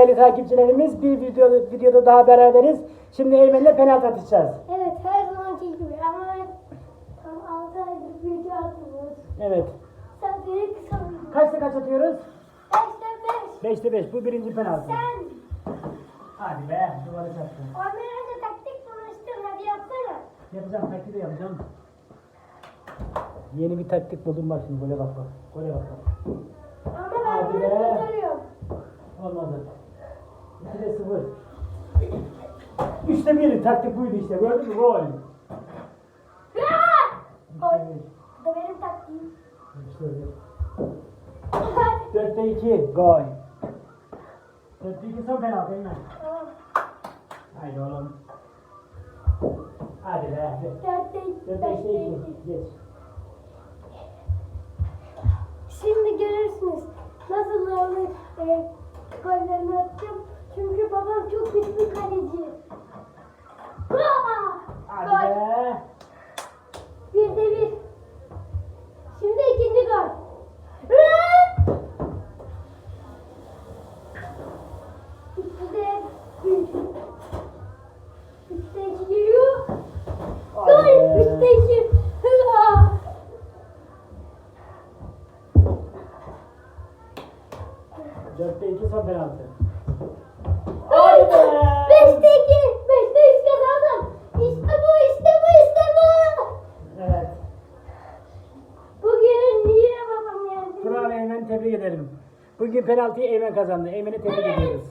değerli takipçilerimiz. Bir video, videoda daha beraberiz. Şimdi Eymen'le penaltı atacağız. Evet her zamanki gibi ama tam 6 aydır video atmıyoruz. Evet. Sen beni kısalıyorsun. Kaçta kaç atıyoruz? 5'te 5. 5'te 5. Bu birinci penaltı. Sen Hadi be. Duvara çarptı. Ömer'e taktik konuştun hadi yapsana. Yapacağım. Taktiği de yapacağım. Yeni bir taktik buldum bak şimdi. Gole bak bak. Gole bak bak. Ama ben Hadi bunu be. kurtarıyorum. Olmadı. 2'de 0. 3'te 1. Taktik buydu işte. Gördün mü? Gol. Gol. Bu da benim taktiğim. 4'te 2. Gol. 4'te 2 son penaltı Eymen. Tamam. Haydi oğlum. Hadi be. 4'te 2. 4'te 5'te 2. 2. Geç. Şimdi görürsünüz nasıl onun e, bir kaleci. Aa! Hadi be. Bir de bir. Şimdi ikinci gol. De üç. Üçte iki. Hadi Gol. Üçte iki. 4'te 2 son penaltı. Hadi be. Beşte iki. Beşte üç kazandım. İşte bu, işte bu, işte bu. Evet. Bugün yine babam yendi. Bravo Eymen tebrik ederim. Bugün penaltıyı Eymen kazandı. Eymen'i tebrik ediyoruz.